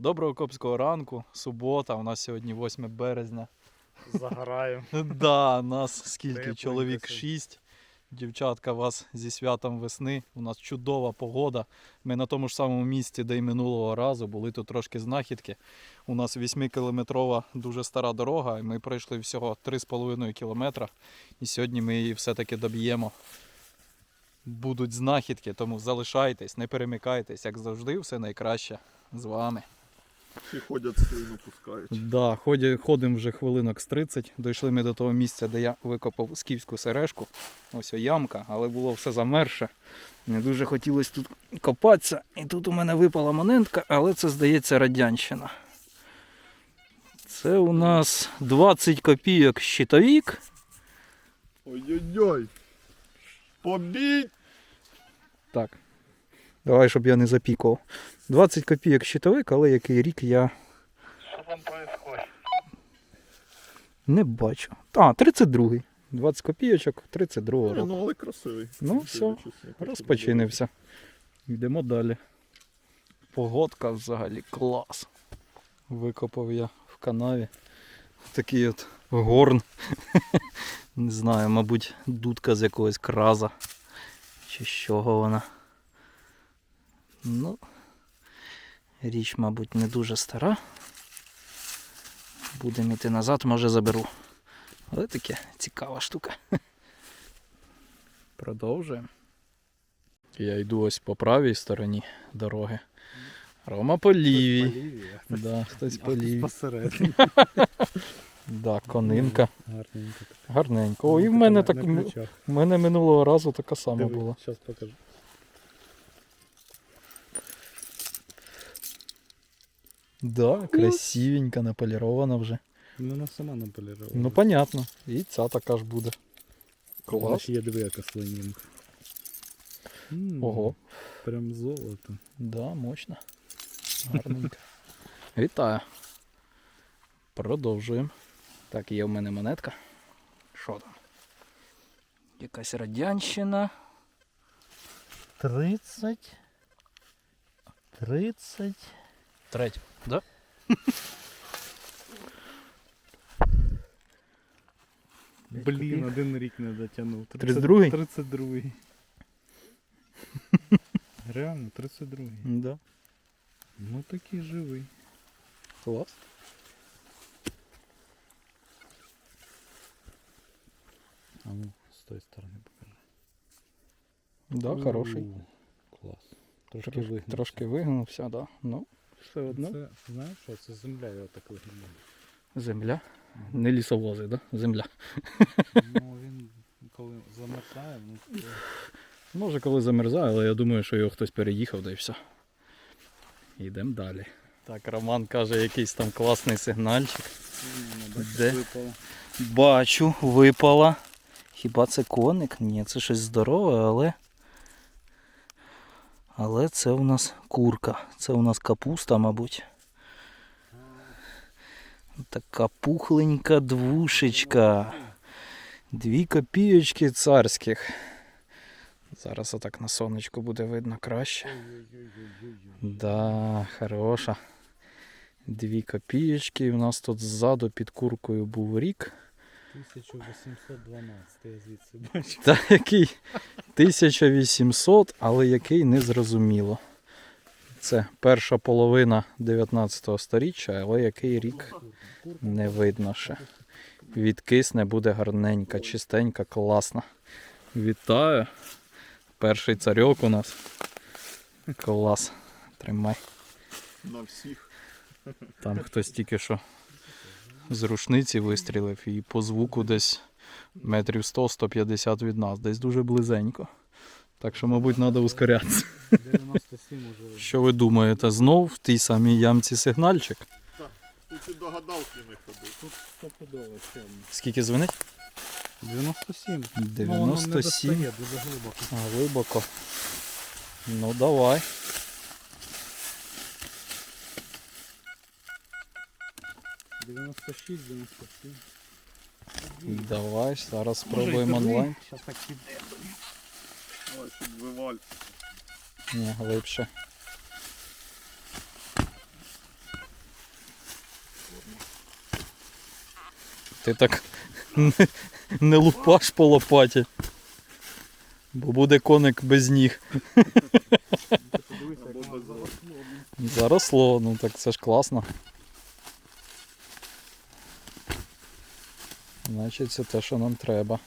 Доброго копського ранку, субота, у нас сьогодні 8 березня. Загораю. Да, нас скільки чоловік досить. 6. Дівчатка, вас зі святом весни. У нас чудова погода. Ми на тому ж самому місці, де й минулого разу, були тут трошки знахідки. У нас 8-кілометрова дуже стара дорога, і ми пройшли всього 3,5 кілометра. І сьогодні ми її все-таки доб'ємо. Будуть знахідки, тому залишайтесь, не перемикайтесь, як завжди, все найкраще з вами. Всі ходять слину пускають. Да, ходимо вже хвилинок з 30. Дійшли ми до того місця, де я викопав скіфську сережку. Ось ямка, але було все замерше. Не дуже хотілося тут копатися. І тут у мене випала монетка, але це, здається, радянщина. Це у нас 20 копійок щитовік. Ой-ой-ой. Побіть! Так. Давай, щоб я не запікував. 20 копійок щитовик, але який рік я Що там происходит? не бачу. А, 32-й. 20 копійочок, 32-го року. Ну, але красивий. Ну, все, Розпочинився. Йдемо далі. Погодка взагалі клас. Викопав я в канаві. Такий от горн. Не знаю, мабуть, дудка з якогось краза. Чи з чого вона. Ну, річ, мабуть, не дуже стара. Будемо йти назад, може заберу. Але таке цікава штука. Продовжуємо. Я йду ось по правій стороні дороги. Рома по лівій. Да, хтось по лівій. Посередині. Да, конинка. Гарненько. Гарненько. О, і в мене так. В мене минулого разу така сама була. Щас покажу. Да, красивенька, наполірована вже. Ну, вона сама наполірована. Ну, понятно. І ця така ж буде. Клас. ще є диви, яка слинінка. Ого. Прям золото. Да, мощно. Гарненько. Вітаю. Продовжуємо. Так, є в мене монетка. Що там? Якась радянщина. 30. 30. Третя, да? Блін, один рік не дотягнув. 32-й? 32. Реально, 32-й. Да. Ну такий живий. Клас. А ну, з тої сторони покажи. Да, хороший. Клас. Трошки Трошки, вигнувся. вигнувся, да. Ну, все одно. Це, знаєш що, це земля його так виглядає. Земля. Не лісовози, да? Земля. Ну він коли замерзає, ну Може коли замерзає, але я думаю, що його хтось переїхав, да і все. Йдемо далі. Так, Роман каже, якийсь там класний сигнальчик. Де? випало. Бачу, випала. Хіба це коник? Ні, це щось здорове, але. Але це у нас курка. Це у нас капуста, мабуть. Така пухленька двушечка. Дві копійочки царських. Зараз отак на сонечку буде видно краще. Да, хороша. Дві копійочки. У нас тут ззаду під куркою був рік. 1812, я звідси бачу. Та який 1800, але який не зрозуміло. Це перша половина 19 століття, але який рік не видно ще. Відкисне буде гарненька, чистенька, класна. Вітаю. Перший царьок у нас. Клас. Тримай. На всіх. Там хтось тільки що з рушниці вистрілив і по звуку десь метрів 100-150 від нас, десь дуже близенько. Так що, мабуть, треба ускорятися. 97 уже. Що ви думаєте, знов в тій самій ямці сигнальчик? Тут і догадавки не ходив. Тут стопудово ще. Скільки дзвонить? 97. Ну, воно не 97. достає дуже глибоко. Глибоко. Ну давай. — 96, 97. Давай, зараз спробуємо онлайн. Зараз так піде. Ось тут виваль. Ні, глибше. Ти так не, не лупаш по лопаті. Бо буде коник без ніг. Заросло, ну так це ж класно. Значить, це те, що нам треба.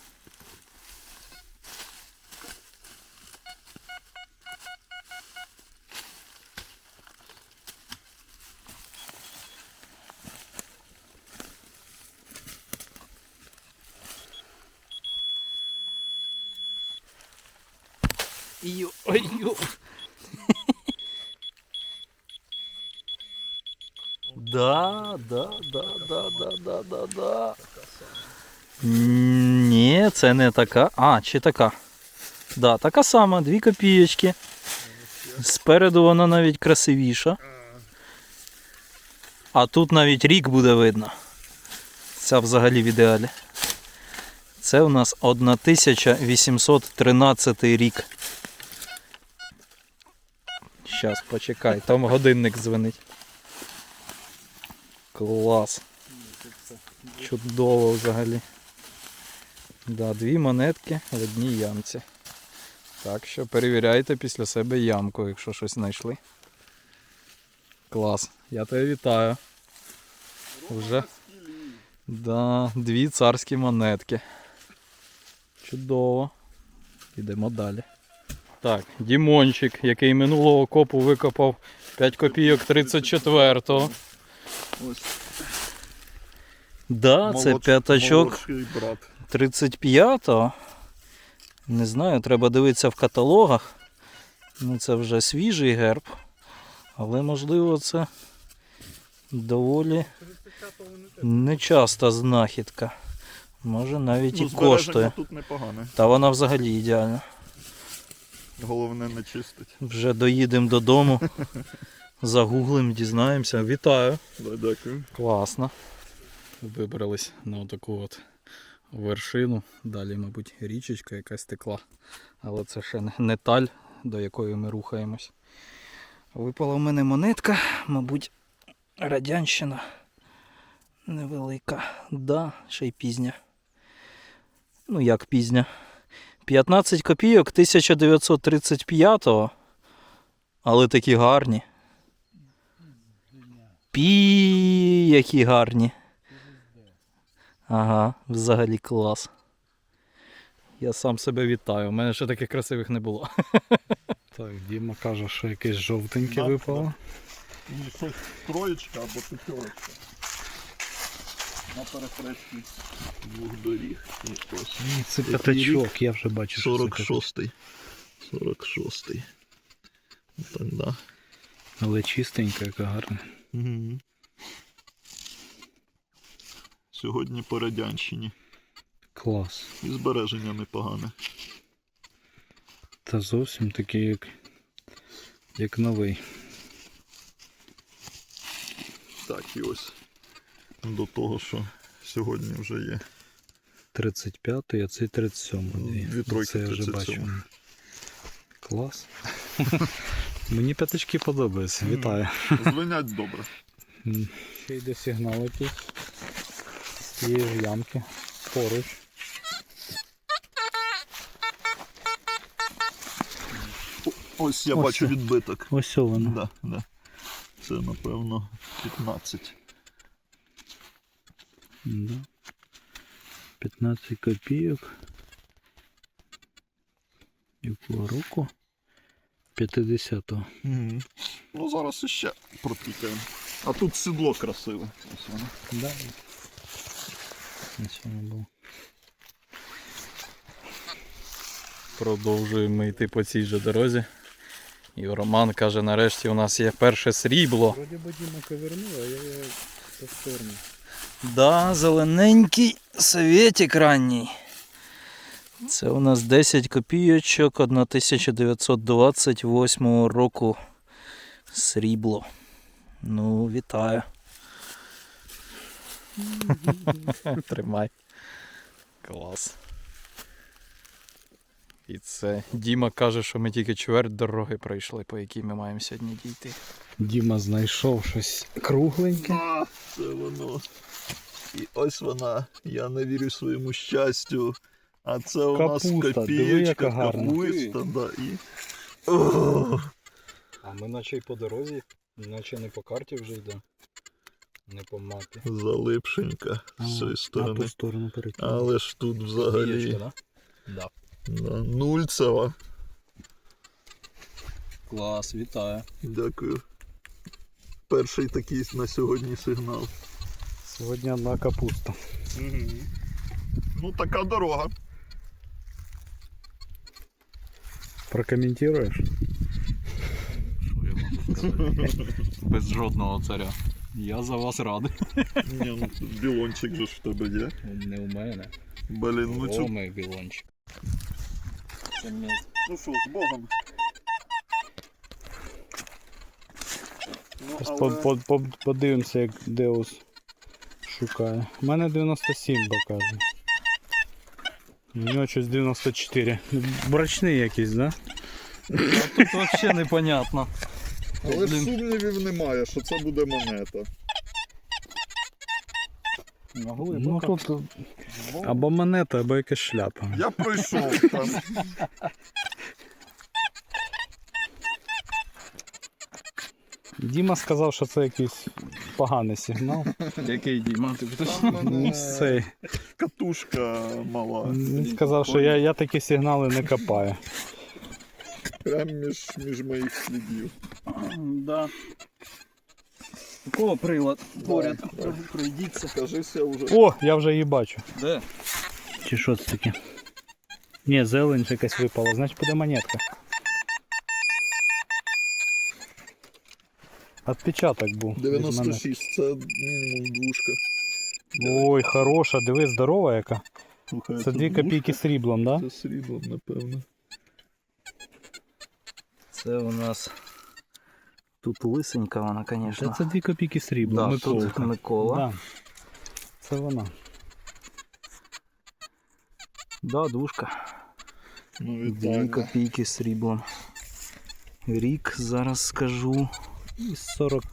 Йо, ой, йо. Да, да, да, да, да, да, да, да. М, Ні, це не така. А, чи така? Да, така сама, дві копієчки. Спереду вона навіть красивіша. А тут навіть рік буде видно. Ця взагалі в ідеалі. Це у нас 1813 рік. Щас, почекай, там годинник дзвонить. Клас. Чудово взагалі. Да, дві монетки в одній ямці. Так що перевіряйте після себе ямку, якщо щось знайшли. Клас. Я тебе вітаю. Вже. Да, дві царські монетки. Чудово. Йдемо далі. Так, Дімончик, який минулого копу викопав 5 копійок 34-го. Ось Да, це п'ятачок 35-го. Не знаю, треба дивитися в каталогах. Ну, це вже свіжий герб. Але можливо це доволі нечаста знахідка. Може навіть Ну, і коштує. тут непогане. Та вона взагалі ідеальна. Головне не чистить. Вже доїдемо додому. Загуглим, дізнаємося. Вітаю. Дякую. Класно. Вибрались на таку от вершину. Далі, мабуть, річечка якась текла. Але це ще не- таль, до якої ми рухаємось. Випала в мене монетка, мабуть, радянщина. Невелика. Да, ще й пізня. Ну як пізня. 15 копійок 1935-го. Але такі гарні. Пі, які гарні. Ага, взагалі клас. Я сам себе вітаю. У мене ще таких красивих не було. Так, Діма каже, що якесь жовтеньке випало. Ну, щось троєчка або п'ятерочка. На перехресті двох доріг. І ось. Ні, це п'ятачок, я вже бачу. що це п'ятачок. 46-й. 46-й. Так, да. Але чистенька, яка гарна. Угу. Сьогодні по радянщині. Клас. І збереження непогане. Та зовсім такий, як, як новий. Так, і ось до того, що сьогодні вже є. 35-й, а цей 37-й. Дві. Дві тройки Це я вже 37-й. бачу. Клас. Мені п'ятачки подобаються. Вітаю. Звенять добре. Ще йде сигнал якийсь тієї ж ямки поруч. Ось я Ось бачу це. відбиток. Ось воно. Да, да. Це напевно 15. Да. 15 копійок. Якого року? 50-го. Угу. Ну зараз іще пропікаємо. А тут сідло красиве. Ось воно. Да. Ось воно було. Продовжуємо йти по цій же дорозі. І Роман каже, нарешті у нас є перше срібло. Вроді би Діма ковернув, а я його повторно. Да, зелененький совєтик ранній. Це у нас 10 копійочок 1928 року. Срібло. Ну, вітаю. Тримай. Клас. І це Діма каже, що ми тільки чверть дороги пройшли, по якій ми маємо сьогодні дійти. Діма знайшов щось кругленьке. А, це воно. І ось вона. Я не вірю своєму щастю. А це у нас Капуста, диви, копієчка, гарна. капуста, да, і. О, А ми наче й по дорозі, наче не по карті вже йде. Не по мапі. залипшенька з цієї На сторони. ту сторону перекинув. Але ж тут взагалі да? Да. да, нульцева. Клас, вітаю. Дякую. Перший такий на сьогодні сигнал. Сьогодні одна капуста. Ну, така дорога. Прокоментуєш? Що я можу сказати? Без жодного царя. Я за вас радий. Ні, ну тут білончик же ж в тебе є. Не у мене. Блін, ну цю. Роми білончик. Це. Ну що, з Богом. Ну, Зараз по- по- по- Подивимося, як Деус шукає. У мене 97 показує. У нього щось 94. Брачний якийсь, да? Тут взагалі непонятно. Але ж сумнівів немає, що це буде монета. Ну тут або монета, або якась шляпа. Я пройшов там. Діма сказав, що це якийсь поганий сигнал. Який Діма? Ти точно? Ну, цей. катушка мала. Він сказав, що я, я такі сигнали не копаю. Прям між, між моїх слідів. Да. У кого прилад поряд? Пройдіться. Кажися вже. О, я вже її бачу. Де? Чи що це таке? Ні, зелень якась випала, значить буде монетка. Отпечаток був. від монетки. 96, це мінімум двушка. Ой, хороша, диви, здорова яка. Слухай, Це 2 копійки сріблом, да? Це сріблом, напевно. Це у нас тут лисенька вона, Це, звісно. це 2 копійки сріблом. Да, тут Микола. Да. Це вона. Да, дужка. Ну, Дві копійки сріблом. Рік зараз скажу. Із 40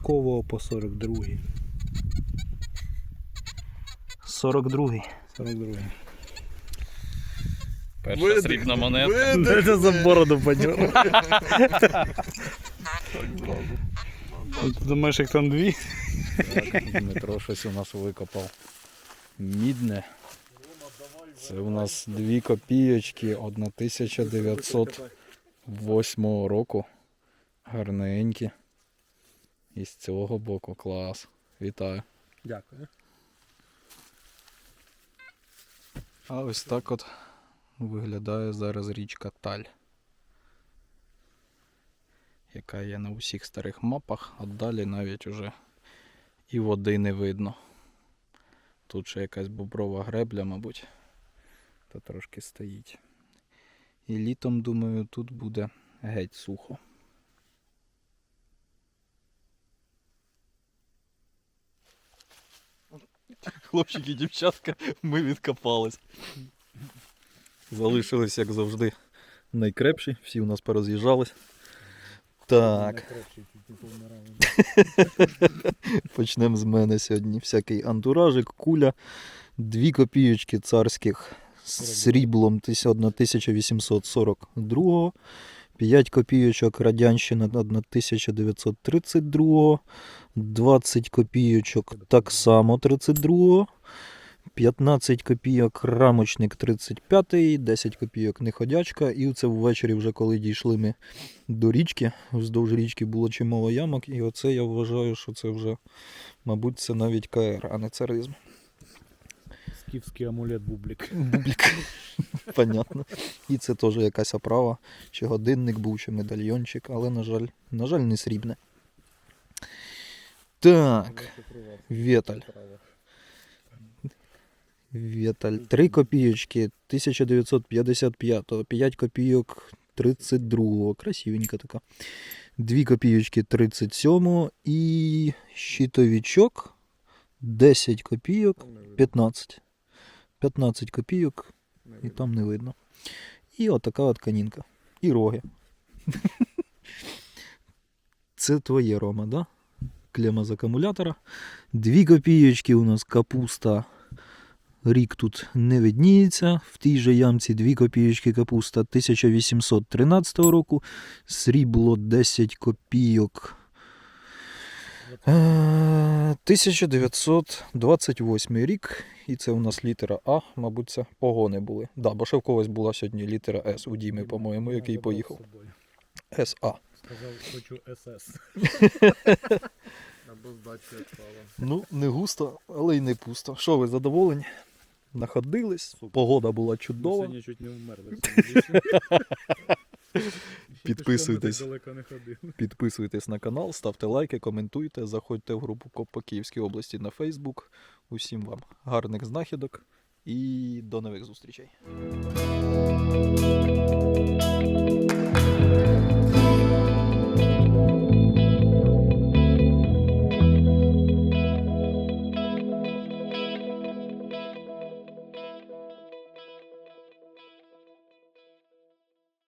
по 42. 42-й. 42. Перша срібна монетка. видих- Це за бороду. Ти думаєш, як там дві? Дмитро щось у нас викопав. Мідне. Це у нас дві копійочки 1908 року. Гарненькі. І з цього боку клас. Вітаю. Дякую. А ось так от виглядає зараз річка Таль. Яка є на усіх старих мапах, а далі навіть уже і води не видно. Тут ще якась боброва гребля, мабуть, та трошки стоїть. І літом, думаю, тут буде геть сухо. Хлопчики і дівчатка, ми відкопались. Залишились, як завжди, найкрепші, всі у нас пороз'їжджались. Так, почнемо з мене сьогодні. Всякий антуражик, куля, дві копійочки царських з сріблом 1842, 5 копійочок радянщина 1932, 20 копійочок так само 32, 15 копійок рамочник 35, 10 копійок неходячка. І це ввечері, вже коли дійшли ми до річки, вздовж річки було чимало ямок, і оце я вважаю, що це вже, мабуть, це навіть КР, а не царизм. Скіфський амулет бублік. Бублік. Понятно. І це теж якась оправа, чи годинник був, чи медальйончик, але, на жаль, на жаль, не срібне. Так, Веталь. Веталь. 3 копійочки 1955, 5 копійок 32-го. красивенька така. 2 копійочки 37-го і щитовичок 10 копійок 15. 15 копійок і там не видно. І отака от канінка. І роги. Це твоє, Рома, да? клема з акумулятора. 2 копійочки у нас капуста. Рік тут не видніється. В тій же ямці 2 копійочки капуста 1813 року. Срібло 10 копійок. Е, 1928 рік. І це у нас літера А, мабуть, це погони були. Да, бо ще в когось була сьогодні літера С у Діми, по-моєму, який поїхав. СА. Сказав, хочу СС. Або здачу відпала. Ну, не густо, але й не пусто. Що ви задоволені? Находились, погода була чудова. Сьогодні чуть не вмерли. Підписуйтесь. Підписуйтесь на канал, ставте лайки, коментуйте, заходьте в групу КОП по Київській області на Фейсбук. Усім вам гарних знахідок і до нових зустрічей.